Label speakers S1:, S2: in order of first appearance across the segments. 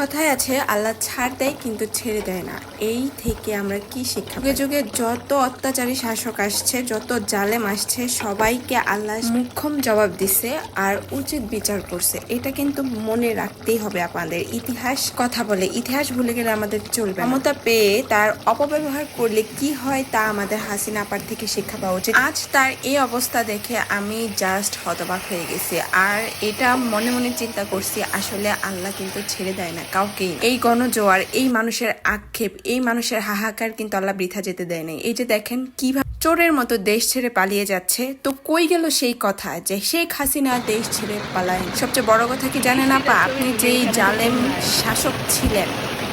S1: কথায় আছে, আল্লাহ ছাড় দেয় কিন্তু ছেড়ে দেয় না। এই থেকে আমরা কি শিক্ষা যুগে যুগে যত অত্যাচারী শাসক আসছে, যত জালেম আসছে, সবাইকে আল্লাহ মুখ্যম জবাব দিছে আর উচিত বিচার করছে। এটা কিন্তু মনে রাখতেই হবে আপনাদের। ইতিহাস কথা বলে, ইতিহাস ভুলে গেলে আমাদের চলবে। ক্ষমতা পেয়ে তার অপব্যবহার করলে কি হয় তা আমাদের হাসিনা আপার থেকে শিক্ষা পাওয়া উচিত। আজ তার এই অবস্থা দেখে আমি জাস্ট হতবাক হয়ে গেছি। আর এটা মনে মনে চিন্তা করছি, আসলে আল্লাহ কিন্তু ছেড়ে দেয় না কাউকেই। এই গণজোয়ার, এই মানুষের আক্ষেপ, এই মানুষের হাহাকার কিন্তু আল্লাহ বৃথা যেতে দেয় নাই। এই যে দেখেন কীভাবে চোরের মতো দেশ ছেড়ে পালিয়ে যাচ্ছে। তো কই গেল সেই কথা যে শেখ হাসিনা দেশ ছেড়ে পালায়? সবচেয়ে বড় কথা কি জানেন আপা? আপনি যেই জালেম শাসক ছিলেন,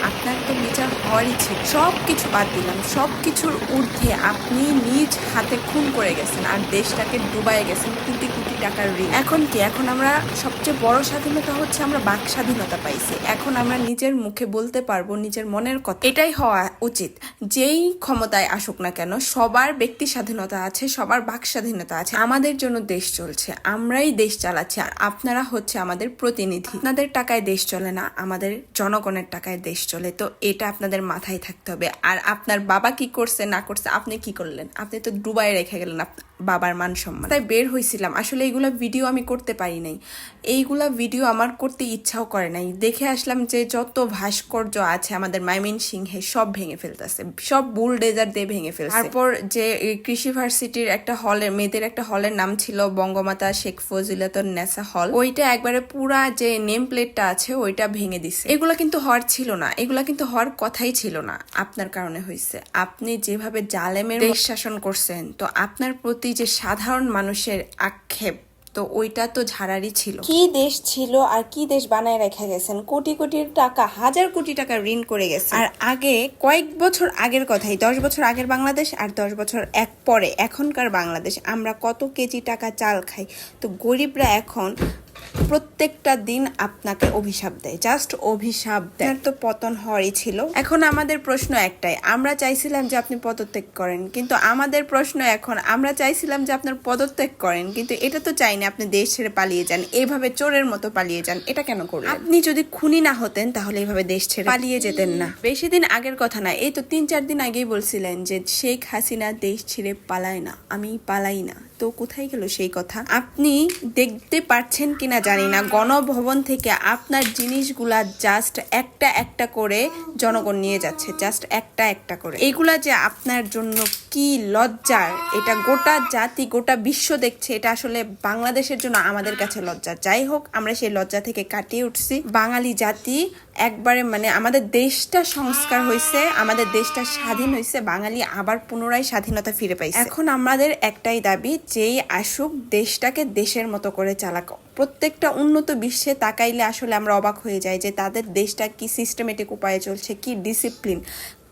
S1: আপনার তো বিচার হওয়ারই ছিল সব কিছু বাদ দিলাম সব কিছুর ঊর্ধ্বে আপনি নিজ হাতে খুন করে গেছেন আর দেশটাকে ডুবাই গেছেন কোটি কোটি টাকার ঋণ। এখন কি? এখন আমরা সবচেয়ে বড় স্বাধীনতা হচ্ছে আমরা বাক স্বাধীনতা পাইছি। এখন আমরা নিজের মুখে বলতে পারব, নিজের মনের কথা। এটাই হওয়া উচিত। যেই ক্ষমতায় আসুক না কেন, সবার ব্যক্তি স্বাধীনতা আছে, সবার বাক স্বাধীনতা আছে, আমাদের জন্য দেশ চলছে, আমরাই দেশ চালাচ্ছি, আর আপনারা হচ্ছে আমাদের প্রতিনিধি। আপনাদের টাকায় দেশ চলে না, আমাদের জনগণের টাকায় দেশ চলে, তো এটা আপনাদের মাথায় থাকতে হবে। আর আপনার বাবা কি করছে, না করছে, আপনি কি করলেন? আপনি তো ডুবাই রেখে গেলেন বাবার মান সম্মান। তাই বের হয়েছিলাম আসলে এইগুলা ভিডিও আমি করতে পারি নাই। এইগুলা ভিডিও আমার করতে ইচ্ছাও করে নাই। দেখে আসলাম যে যত ভাস্কর্য আছে আমাদের মাইমিন সিংহে সব ভেঙে ফেলতেছে। সব বুল ডেজার দিয়ে ভেঙে ফেলছে। তারপর যে কৃষি ভার্সিটির একটা হলের মেয়েদের একটা হলের নাম ছিল বঙ্গমাতা শেখ ফজিলাতন নেসা হল ওইটা একবারে পুরা যে নেম প্লেটটা আছে ওইটা ভেঙে দিছে। এগুলা কিন্তু হওয়ার ছিল না। এগুলা কিন্তু হওয়ার কথাই ছিল না। আপনার কারণে হয়েছে আপনি যেভাবে জালেমের শাসন করছেন তো আপনার প্রতি যে সাধারণ মানুষের আক্ষেপ তো ওইটা তো ঝাড়ারই ছিল। কি দেশ ছিল আর কি দেশ বানায় রেখে গেছেন? কোটি কোটি টাকা হাজার কোটি টাকা ঋণ করে গেছে। আর আগে কয়েক বছর আগের কথাই দশ বছর আগের বাংলাদেশ আর দশ বছর এক পরে এখনকার বাংলাদেশ। আমরা কত কেজি টাকা চাল খাই। তো গরিবরা এখন প্রত্যেকটা দিন আপনাকে অভিশাপ দেয় জাস্ট অভিশাপ দেয়। তো পতন হওয়ারই ছিল। এখন আমাদের প্রশ্ন একটাই আমরা চাইছিলাম যে আপনি পদত্যাগ করেন কিন্তু আমাদের প্রশ্ন এখন আমরা চাইছিলাম যে আপনার পদত্যাগ করেন কিন্তু এটা তো চাইনি আপনি দেশ ছেড়ে পালিয়ে যান এভাবে চোরের মতো পালিয়ে যান এটা কেন করলেন? আপনি যদি খুনি না হতেন তাহলে এইভাবে দেশ ছেড়ে পালিয়ে যেতেন না। বেশি দিন আগের কথা না এই তো তিন চার দিন আগেই বলছিলেন যে শেখ হাসিনা দেশ ছেড়ে পালায় না আমি পালাই না। তো কোথায় গেল সেই কথা? আপনি দেখতে পাচ্ছেন কিনা জানি না। গণভবন থেকে আপনার জিনিসগুলা জাস্ট একটা একটা করে জনগণ নিয়ে যাচ্ছে। জাস্ট একটা একটা করে। এইগুলা যে আপনার জন্য কি লজ্জার? এটা গোটা জাতি, গোটা বিশ্ব দেখছে। এটা আসলে বাংলাদেশের জন্য আমাদের কাছে লজ্জা। যাই হোক, আমরা সেই লজ্জা থেকে কাটিয়ে উঠছি। বাঙালি জাতি একবারে মানে আমাদের দেশটা সংস্কার হয়েছে আমাদের দেশটা স্বাধীন হয়েছে বাঙালি আবার পুনরায় স্বাধীনতা ফিরে পাইছে। এখন আমাদের একটাই দাবি, যেই আসুক, দেশটাকে দেশের মতো করে চালাক। প্রত্যেকটা উন্নত বিশ্বে তাকাইলে আসলে আমরা অবাক হয়ে যাই যে তাদের দেশটা কি সিস্টেমেটিক উপায়ে চলছে, কি ডিসিপ্লিন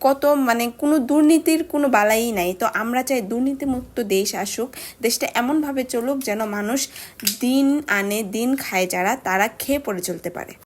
S1: কত মানে কোনো দুর্নীতির কোনো বালাই নাই। তো আমরা চাই দুর্নীতিমুক্ত দেশ আসুক, দেশটা এমনভাবে চলুক যেন মানুষ দিন আনে, দিন খায় যারা, তারা খেয়ে পড়ে চলতে পারে।